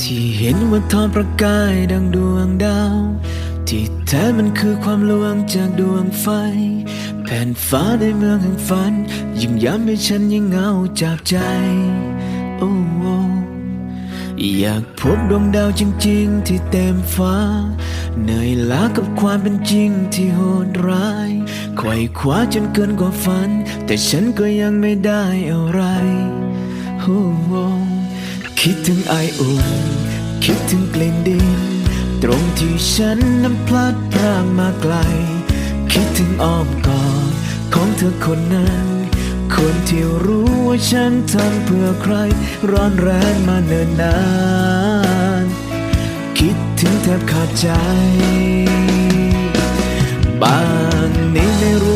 ที่เห็นว่าทอนประกายดังดวงดาว ที่แท้มันคือความลวงจากดวงไฟ แผ่นฟ้าในเมืองแห่งฝัน ยิ่งย้ำให้ฉันยิ่งเหงาจากใจ โอ้อยากพบดวงดาวจริง ๆ ที่เต็มฟ้า เหนื่อยล้ากับความเป็นจริงที่โหดร้าย ไขว่คว้าจนเกินกว่าฝัน แต่ฉันก็ยังไม่ได้อะไรโอ้คิดถึงไออุ่นคิดถึงกลิ่นดิน ตรงที่ฉันนั้นพลัดพรากมาไกล คิดถึงอ้อมกอดของเธอคนนั้น คนที่รู้ว่าฉันทำเพื่อใคร ร้อนแรงมาเนิ่นนาน คิดถึงแทบขาดใจบางนี้ไม่รู้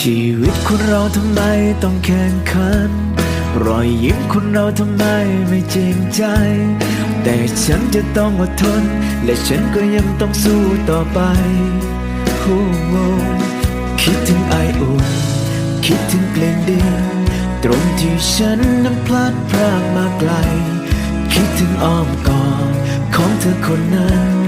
ชีวิตคนเราทำไมต้องแข่งขัน รอยยิ้มคนเราทำไมไม่จริงใจ แต่ฉันจะต้องอดทน และฉันก็ยังต้องสู้ต่อไปโอ้โหคิดถึงไออุ่น คิดถึงกลิ่นดินตรงที่ฉันนั้นพลัดพรากมาไกล คิดถึงอ้อมกอดของเธอคนนั้น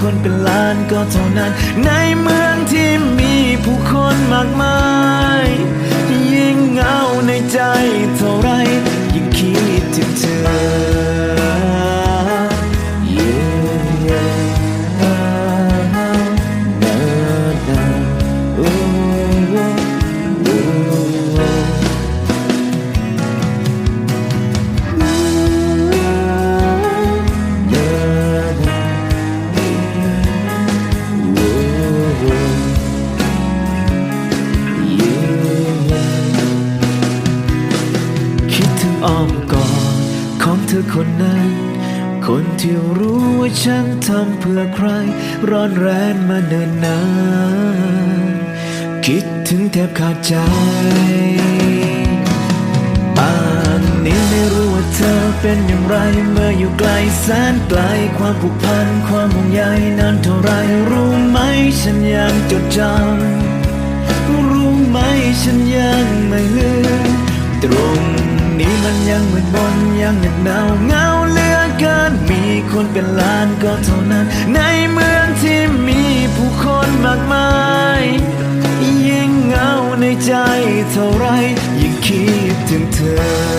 คนเป็นล้านก็เท่านั้น ในเมืองที่มีผู้คนมากมาย ยิ่งเงาในใจเท่าไร อ้อมกอดของเธอคนนั้น คนที่รู้ว่าฉันทำเพื่อใคร ร้อนแรงมาเนิ่นนานคิดถึงแทบขาดใจป่านนี้ไม่รู้ว่าเธอเป็นอย่างไร เมื่ออยู่ไกลแสนไกลความผูกพันความห่วงใยนานเท่าไรรู้ไหมฉันยังจดจำรู้ไหมฉันยังไม่ลืม ยังมืดมนยังเหน็บหนาวเงาเหลือเกิน มีคนเป็นล้านก็เท่านั้น ในเมืองที่มีผู้คนมากมาย ยิ่งเงาในใจเท่าไร ยิ่งคิดถึงเธอ